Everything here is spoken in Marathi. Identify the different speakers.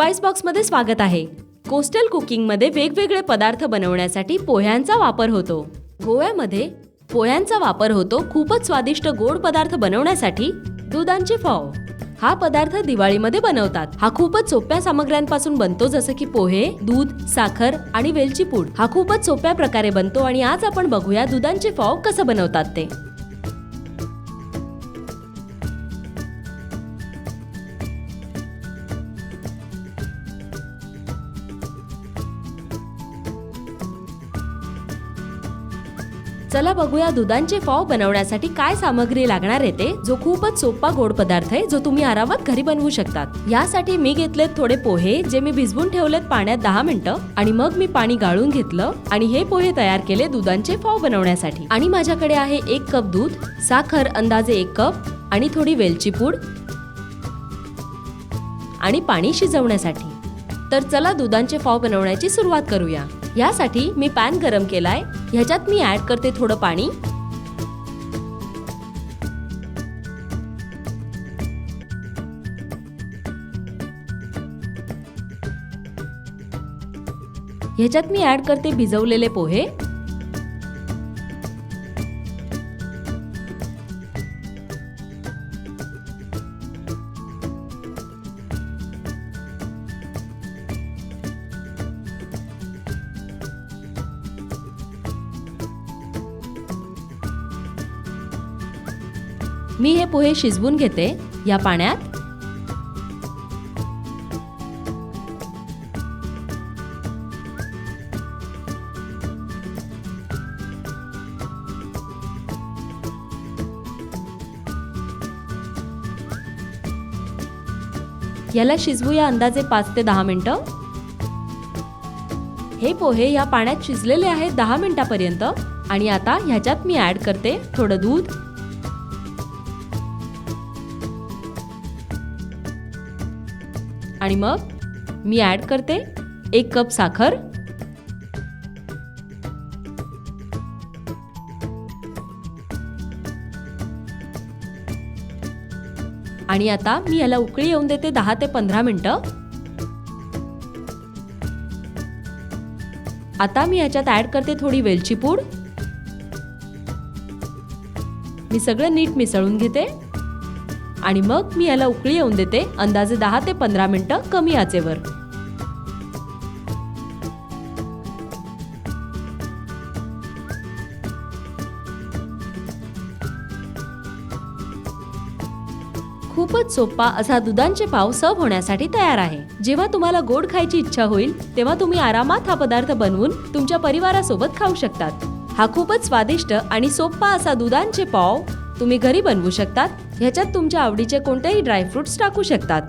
Speaker 1: स्पाइस बॉक्समध्ये स्वागत आहे. कोस्टल कुकिंगमध्ये वेगवेगळे पदार्थ बनवण्यासाठी पोह्यांचा वापर होतो. गोव्यामध्ये पोह्यांचा वापर होतो खूपच स्वादिष्ट गोड पदार्थ बनवण्यासाठी दुधांचे फाव. हा पदार्थ दिवाळीमध्ये बनवतात. हा खूपच सोप्या सामग्र्यांपासून बनतो जसं की पोहे दूध साखर आणि वेलची पूड. हा खूपच सोप्या प्रकारे बनतो आणि आज आपण बघूया दुधांचे फाव कसं बनवतात ते. चला बघूया दुधांचे फाव बनवण्यासाठी काय सामग्री लागणार आहे ते. जो खूपच सोपा गोड पदार्थ आहे जो तुम्ही आरामात घरी बनवू शकतात. यासाठी मी घेतलेत थोडे पोहे जे मी भिजवून ठेवलेत पाण्यात दहा मिनिटं. आणि मग मी पाणी गाळून घेतलं आणि हे पोहे तयार केले दुधांचे फाव बनवण्यासाठी. आणि माझ्याकडे आहे एक कप दूध साखर अंदाजे एक कप आणि थोडी वेलची पूड आणि पाणी शिजवण्यासाठी. तर चला दुधांचे फाव बनवण्याची सुरुवात करूया. यासाठी मी पॅन गरम केलाय. ह्याच्यात मी ऍड करते थोडं पाणी. ह्याच्यात मी ऍड करते भिजवलेले पोहे. मी हे पोहे शिजवून घेते. या पाण्यात. याला शिजवूया अंदाजे पाच ते दहा मिनिटं. हे पोहे या पाण्यात शिजलेले आहेत दहा मिनिटापर्यंत. आणि आता ह्याच्यात मी ऍड करते थोडं दूध. आणि मग मी ऍड करते एक कप साखर. आणि आता मी याला उकळी येऊन देते दहा ते पंधरा मिनटं. आता मी याच्यात ऍड करते थोडी वेलची पूड. मी सगळं नीट मिसळून घेते. आणि मग मी याला उकळी येऊन देते. अंदाजे दहा ते पंधरा मिनिटं कमी आचेवर. खूपच सोपा असा दुधांचे पाव सर्व होण्यासाठी तयार आहे. जेव्हा तुम्हाला गोड खायची इच्छा होईल तेव्हा तुम्ही आरामात हा पदार्थ बनवून तुमच्या परिवारासोबत खाऊ शकतात. हा खूपच स्वादिष्ट आणि सोपा असा दुधांचे पाव तुम्ही घरी बनवू शकतात. ह्याच्यात तुमच्या आवडीचे कोणतेही ड्रायफ्रुट्स टाकू शकतात.